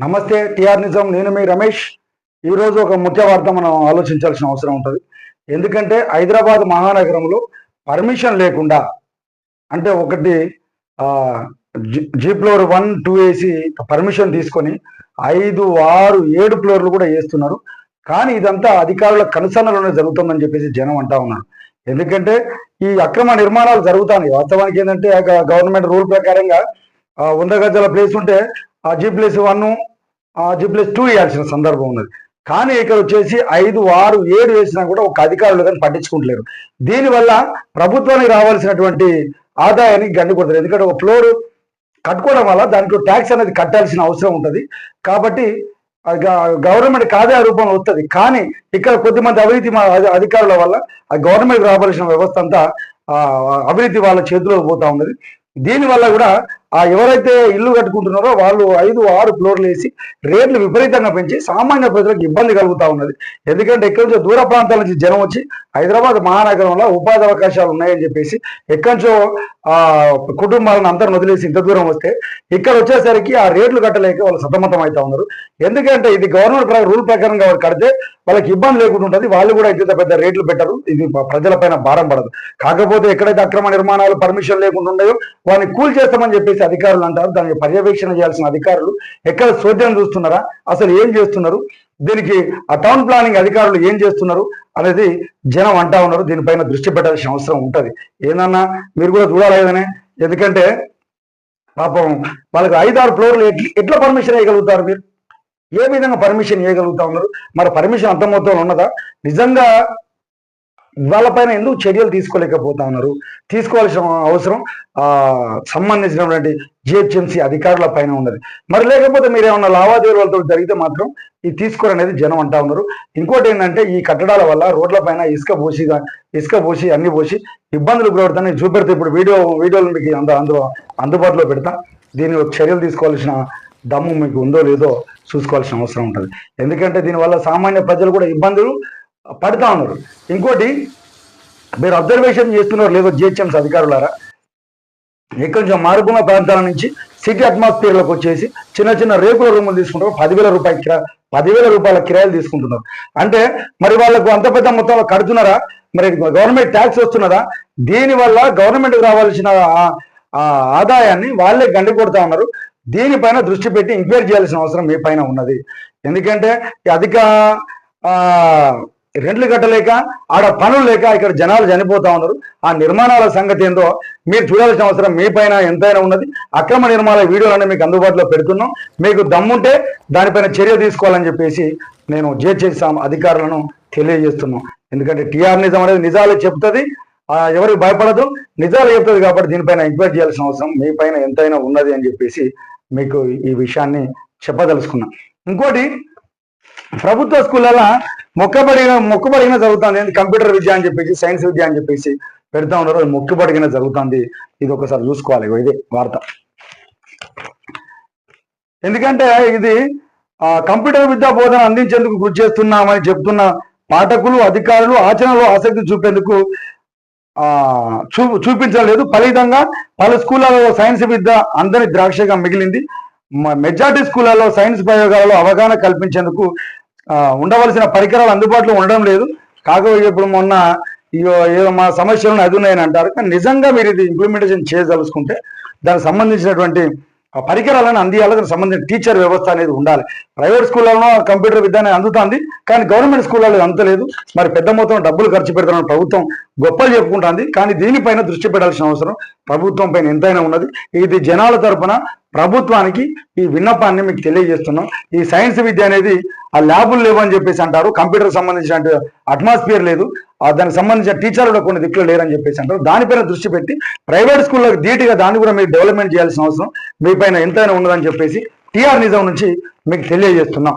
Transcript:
నమస్తే టిఆర్ నిజం నేను మీ రమేష్. ఈరోజు ఒక ముఖ్య వార్త మనం ఆలోచించాల్సిన అవసరం ఉంటుంది. ఎందుకంటే హైదరాబాద్ మహానగరంలో పర్మిషన్ లేకుండా అంటే ఒకటి జీ- ఫ్లోర్ వన్ టూ వేసి పర్మిషన్ తీసుకొని ఐదు ఆరు ఏడు ఫ్లోర్లు కూడా వేస్తున్నారు. కానీ ఇదంతా అధికారుల కనుసన్నలోనే జరుగుతుందని చెప్పేసి జనం అంటా ఉన్నారు. ఎందుకంటే ఈ అక్రమ నిర్మాణాలు జరుగుతాయి వాస్తవానికి ఏంటంటే గవర్నమెంట్ రూల్ ప్రకారంగా వంద గజాల ప్లేస్ ఉంటే ఆ G plus one G plus two వేయాల్సిన సందర్భం ఉన్నది. కానీ ఇక్కడ వచ్చేసి ఐదు ఆరు ఏడు వేసినా కూడా ఒక అధికారులు కానీ పట్టించుకుంటలేరు. దీనివల్ల ప్రభుత్వానికి రావాల్సినటువంటి ఆదాయానికి గండి కొడతారు ఎందుకంటే ఒక ఫ్లోర్ కట్టుకోవడం వల్ల దానికి ట్యాక్స్ అనేది కట్టాల్సిన అవసరం ఉంటుంది. కాబట్టి అది గ- గవర్నమెంట్ ఆదాయ రూపంలో వస్తుంది కానీ ఇక్కడ కొద్దిమంది అవినీతి అధికారుల వల్ల ఆ గవర్నమెంట్ రావాల్సిన వ్యవస్థ అంతా అవినీతి వాళ్ళ చేతిలో పోతా ఉన్నది. దీనివల్ల కూడా ఆ ఎవరైతే ఇల్లు కట్టుకుంటున్నారో వాళ్ళు ఐదు ఆరు ఫ్లోర్లు వేసి రేట్లు విపరీతంగా పెంచి సామాన్య ప్రజలకు ఇబ్బంది కలుగుతా ఉన్నది. ఎందుకంటే ఎక్కడి నుంచో దూర ప్రాంతాల నుంచి జనం వచ్చి హైదరాబాద్ మహానగరంలో ఉపాధి అవకాశాలు ఉన్నాయని చెప్పేసి ఎక్కడి నుంచో ఆ కుటుంబాలను అందరిని వదిలేసి ఇంత దూరం వస్తే ఇక్కడ వచ్చేసరికి ఆ రేట్లు కట్టలేక వాళ్ళు సతమతం అవుతా ఉన్నారు. ఎందుకంటే ఇది గవర్నమెంట్ రూల్ ప్రకారంగా వాళ్ళు కడితే వాళ్ళకి ఇబ్బంది లేకుండా ఉంటుంది. వాళ్ళు కూడా ఇంత పెద్ద రేట్లు పెట్టరు. ఇది ప్రజలపైన భారం పడదు. కాకపోతే ఎక్కడైతే అక్రమ నిర్మాణాలు పర్మిషన్ లేకుండా ఉన్నాయో వాడిని కూల్ చేస్తామని చెప్పేసి అధికారులు అంటారు దానికి పర్యవేక్షణ చేయాల్సిన అధికారులు ఎక్కడ చోద్యం చూస్తున్నారా అసలు ఏం చేస్తున్నారు దీనికి ఆ టౌన్ ప్లానింగ్ అధికారులు ఏం చేస్తున్నారు అనేది జనం అంటా ఉన్నారు దీనిపైన దృష్టి పెట్టాల్సిన అవసరం ఉంటుంది. ఏదన్నా మీరు కూడా చూడాలి కదనే ఎందుకంటే పాపం వాళ్ళకి ఐదారు ఫ్లోర్లు ఎట్ల ఎట్లా పర్మిషన్ ఇవ్వగలుగుతారు మీరు? ఏ విధంగా పర్మిషన్ ఇవ్వగలుగుతా ఉన్నారు? మరి పర్మిషన్ అంత మొత్తంలో ఉన్నదా? నిజంగా వాళ్ళపైన ఎందుకు చర్యలు తీసుకోలేకపోతా ఉన్నారు? తీసుకోవాల్సిన అవసరం సంబంధించినటువంటి జిహెచ్ఎంసీ అధికారుల పైన ఉన్నది. మరి లేకపోతే మీరు ఏమన్నా లావాదేవీలతో జరిగితే మాత్రం ఈ తీసుకోరు అనేది జనం అంటా ఉన్నారు. ఇంకోటి ఏంటంటే ఈ కట్టడాల వల్ల రోడ్ల పైన ఇసుక పోసి ఇసుక పోసి అన్ని పోసి ఇబ్బందులు గురవుతాయి చూపెడితే ఇప్పుడు వీడియో వీడియోలు మీకు అందులో అందుబాటులో పెడతా. దీని చర్యలు తీసుకోవాల్సిన దమ్ము మీకు ఉందో లేదో చూసుకోవాల్సిన అవసరం ఉంటుంది. ఎందుకంటే దీనివల్ల సామాన్య ప్రజలు కూడా ఇబ్బందులు పడతా ఉన్నారు. ఇంకోటి మీరు అబ్జర్వేషన్ చేస్తున్నారు లేదో జిహెచ్ఎంసీ అధికారులారా? ఇక్కడ కొంచెం మారుకున్న ప్రాంతాల నుంచి సిటీ అట్మాస్ఫియర్లోకి వచ్చేసి చిన్న చిన్న రేకుల రూములు తీసుకుంటారు. పదివేల రూపాయల కిరా పదివేల రూపాయల కిరాయిలు తీసుకుంటున్నారు. అంటే మరి వాళ్ళకు అంత పెద్ద మొత్తంలో కడుతున్నారా? మరి గవర్నమెంట్ ట్యాక్స్ వస్తున్నదా? దీనివల్ల గవర్నమెంట్కి రావాల్సిన ఆదాయాన్ని వాళ్ళే గండి కొడతా ఉన్నారు. దీనిపైన దృష్టి పెట్టి ఎంక్వైరీ చేయాల్సిన అవసరం మీ పైన ఉన్నది. ఎందుకంటే అధిక రెంట్లు కట్టలేక ఆడ పనులు లేక ఇక్కడ జనాలు చనిపోతా ఉన్నారు. ఆ నిర్మాణాల సంగతి ఏందో మీరు చూడాల్సిన అవసరం మీ పైన ఎంతైనా ఉన్నది. అక్రమ నిర్మాణ వీడియోలన్నీ మీకు అందుబాటులో పెడుతున్నాం. మీకు దమ్ముంటే దానిపైన చర్య తీసుకోవాలని చెప్పేసి నేను జిహెచ్ఎస్ అధికారులను తెలియజేస్తున్నాం. ఎందుకంటే టీఆర్ నిజం అనేది నిజాలు చెప్తుంది. ఎవరికి భయపడదు. నిజాలు చెప్తుంది కాబట్టి దీనిపైన ఎంక్వైరీ చేయాల్సిన అవసరం మీ పైన ఎంతైనా ఉన్నది అని చెప్పేసి మీకు ఈ విషయాన్ని చెప్పదలుచుకున్నాం. ఇంకోటి ప్రభుత్వ స్కూళ్ళలో మొక్కబడిన మొక్కుబడిన జరుగుతుంది. ఏంది? కంప్యూటర్ విద్య అని చెప్పేసి సైన్స్ విద్య అని చెప్పేసి పెడతా ఉన్నారు. అది మొక్కుబడిన జరుగుతుంది. ఇది ఒకసారి చూసుకోవాలి. ఇది వార్త. ఎందుకంటే ఇది ఆ, కంప్యూటర్ విద్యా బోధన అందించేందుకు కృషి చేస్తున్నామని చెప్తున్న పాఠకులు అధికారులు ఆచరణలో ఆసక్తి చూపేందుకు చూ చూపించలేదు. ఫలితంగా పలు స్కూళ్ళలో సైన్స్ విద్య అందని ద్రాక్షగా మిగిలింది. మెజార్టీ స్కూళ్ళలో సైన్స్ ప్రయోగాలలో అవగాహన కల్పించేందుకు ఉండవలసిన పరికరాలు అందుబాటులో ఉండడం లేదు. కాకపోతే ఇప్పుడు మొన్న ఇగో ఏదో మా సమస్యలను అది ఉన్నాయని అంటారు. కానీ నిజంగా మీరు ఇది ఇంప్లిమెంటేషన్ చేయదలుచుకుంటే దానికి సంబంధించినటువంటి పరికరాలను అందియాలి. దానికి సంబంధించిన టీచర్ వ్యవస్థ అనేది ఉండాలి. ప్రైవేట్ స్కూళ్ళలో కంప్యూటర్ విద్య అనేది అందుతుంది. కానీ గవర్నమెంట్ స్కూళ్ళలో అందలేదు. మరి పెద్ద మొత్తం డబ్బులు ఖర్చు పెడుతున్న ప్రభుత్వం గొప్పలు చెప్పుకుంటుంది. కానీ దీనిపైన దృష్టి పెట్టాల్సిన అవసరం ప్రభుత్వం పైన ఎంతైనా ఉన్నది. ఇది జనాల తరపున ప్రభుత్వానికి ఈ విన్నపాన్ని మీకు తెలియజేస్తున్నాం. ఈ సైన్స్ విద్య అనేది ఆ ల్యాబులు లేవని చెప్పేసి అంటారు. కంప్యూటర్ సంబంధించిన అట్మాస్ఫియర్ లేదు. ఆ దానికి సంబంధించిన టీచర్లు కూడా కొన్ని దిక్కులు లేరని చెప్పేసి అంటారు. దానిపైన దృష్టి పెట్టి ప్రైవేట్ స్కూళ్ళకి ధీటుగా దాన్ని కూడా మీరు డెవలప్మెంట్ చేయాల్సిన అవసరం మీ పైన ఎంతైనా ఉన్నదని చెప్పేసి టీఆర్ నిజం నుంచి మీకు తెలియజేస్తున్నాం.